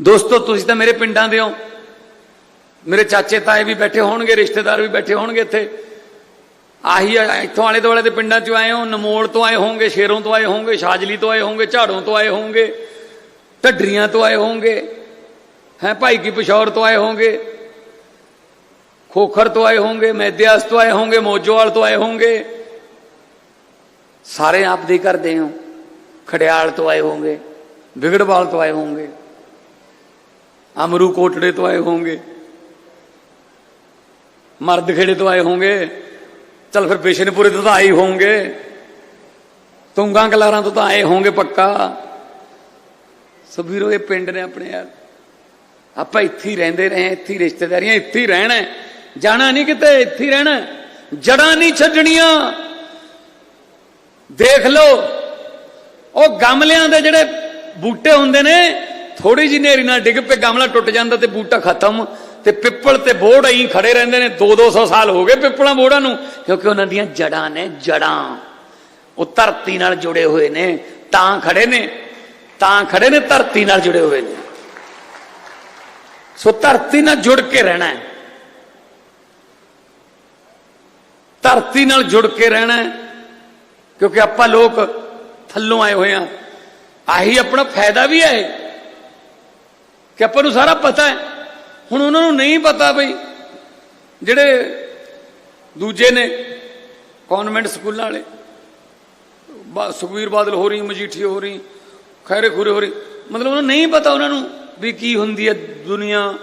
ਦੋਸਤੋ ਤੁਸੀਂ ਤਾਂ ਮੇਰੇ ਪਿੰਡਾਂ ਦੇ ਹੋ ਮੇਰੇ ਚਾਚੇ ਤਾਏ ਵੀ ਬੈਠੇ ਹੋਣਗੇ ਰਿਸ਼ਤੇਦਾਰ ਵੀ ਬੈਠੇ ਹੋਣਗੇ ਇੱਥੇ ਆਹੀ ਇੱਥੋਂ ਆਲੇ ਦੁਆਲੇ ਦੇ ਪਿੰਡਾਂ ਚੋਂ ਆਏ ਹੋ ਨਮੋੜ ਤੋਂ ਆਏ ਹੋਣਗੇ ਸ਼ੇਰੋਂ ਤੋਂ ਆਏ ਹੋਣਗੇ ਸ਼ਾਜਲੀ ਤੋਂ ਆਏ ਹੋਣਗੇ ਝਾੜੋਂ ਤੋਂ ਆਏ ਹੋਣਗੇ ਢੱਡਰੀਆਂ ਤੋਂ ਆਏ ਹੋਣਗੇ ਹੈ ਭਾਈ ਕੀ ਪਿਸ਼ੌਰ ਤੋਂ ਆਏ ਹੋਣਗੇ ਖੋਖਰ ਤੋਂ ਆਏ ਹੋਣਗੇ ਮੈਦਿਆਸ ਤੋਂ ਆਏ ਹੋਣਗੇ ਮੋਜੋਵਾਲ ਤੋਂ ਆਏ ਹੋਣਗੇ ਸਾਰੇ ਆਪ ਦੇ ਕਰਦੇ ਹੋ ਖੜਿਆਲ ਤੋਂ ਆਏ ਹੋਣਗੇ ਵਿਗੜਵਾਲ ਤੋਂ ਆਏ ਹੋਣਗੇ ਅਮਰੂ ਕੋਟੜੇ ਤੋਂ ਆਏ ਹੋਣਗੇ ਮਰਦ ਖੇੜੇ ਤੋਂ ਆਏ ਹੋਣਗੇ ਚਲ ਫਿਰ ਬੇਸ਼ਨਪੁਰੇ ਤੋਂ ਤਾਂ ਆਏ ਹੀ ਹੋਣਗੇ ਤੁੰਗਾ ਕਲਾਰਾਂ ਤੋਂ ਤਾਂ ਆਏ ਹੋਣਗੇ ਪੱਕਾ। ਸਭੀਰੋ ਇਹ ਪਿੰਡ ਨੇ ਆਪਣੇ ਯਾਰ ਆਪਾਂ ਇੱਥੇ ਹੀ ਰਹਿੰਦੇ ਰਹੇ ਇੱਥੇ ਰਿਸ਼ਤੇਦਾਰੀਆਂ, ਇੱਥੇ ਹੀ ਰਹਿਣਾ ਜਾਣਾ ਨਹੀਂ ਕਿਤੇ, ਇੱਥੇ ਹੀ ਰਹਿਣਾ ਹੈ। ਜੜਾਂ ਨਹੀਂ ਛੱਡਣੀਆਂ। ਦੇਖ ਲਓ, ਉਹ ਗਮਲਿਆਂ ਦੇ ਜਿਹੜੇ ਬੂਟੇ ਹੁੰਦੇ ਨੇ ਥੋੜੀ ਜਿਹੀ ਨੇਰੀ ਨਾਲ ਡਿੱਗ ਪਏ, ਗਮਲਾ ਟੁੱਟ ਜਾਂਦਾ ਤੇ ਬੂਟਾ ਖਤਮ। ਤੇ ਪਿੱਪਲ ਤੇ ਬੋੜ ਐਂ ਖੜੇ ਰਹਿੰਦੇ ਨੇ 2-200 ਸਾਲ ਹੋ ਗਏ ਪਿੱਪਲਾਂ ਬੋੜਾਂ ਨੂੰ, ਕਿਉਂਕਿ ਉਹਨਾਂ ਦੀਆਂ ਜੜਾਂ ਨੇ ਜੜਾਂ। ਉਹ ਧਰਤੀ ਨਾਲ ਜੁੜੇ ਹੋਏ ਨੇ, ਤਾਂ ਖੜੇ ਨੇ, ਤਾਂ ਖੜੇ ਨੇ, ਧਰਤੀ ਨਾਲ ਜੁੜੇ ਹੋਏ ਨੇ। ਸੋ ਧਰਤੀ ਨਾਲ ਜੁੜ ਕੇ ਰਹਿਣਾ ਹੈ। ਧਰਤੀ ਨਾਲ ਜੁੜ ਕੇ ਰਹਿਣਾ ਹੈ, ਕਿਉਂਕਿ ਆਪਾਂ ਲੋਕ ਥੱਲੋਂ ਆਏ ਹੋਏ ਆ ਆਹੀ ਆਪਣਾ ਫਾਇਦਾ ਵੀ ਹੈ ਕਿ ਆਪਾਂ ਨੂੰ ਸਾਰਾ ਪਤਾ ਹੈ। ਹੁਣ ਉਹਨਾਂ ਨੂੰ ਨਹੀਂ ਪਤਾ ਬਈ ਜਿਹੜੇ ਦੂਜੇ ਨੇ ਕਨਵੈਂਟ ਸਕੂਲਾਂ ਵਾਲੇ, ਬਾ- ਸੁਖਬੀਰ ਬਾਦਲ ਹੋ ਰਹੀ ਮਜੀਠੀ ਹੋ ਰਹੀ ਖੈਰੇ ਖੂਰੇ ਹੋ ਰਹੀ, ਮਤਲਬ ਉਹਨਾਂ ਨੂੰ ਨਹੀਂ ਪਤਾ ਉਹਨਾਂ ਨੂੰ ਵੀ ਕੀ ਹੁੰਦੀ ਹੈ ਦੁਨੀਆ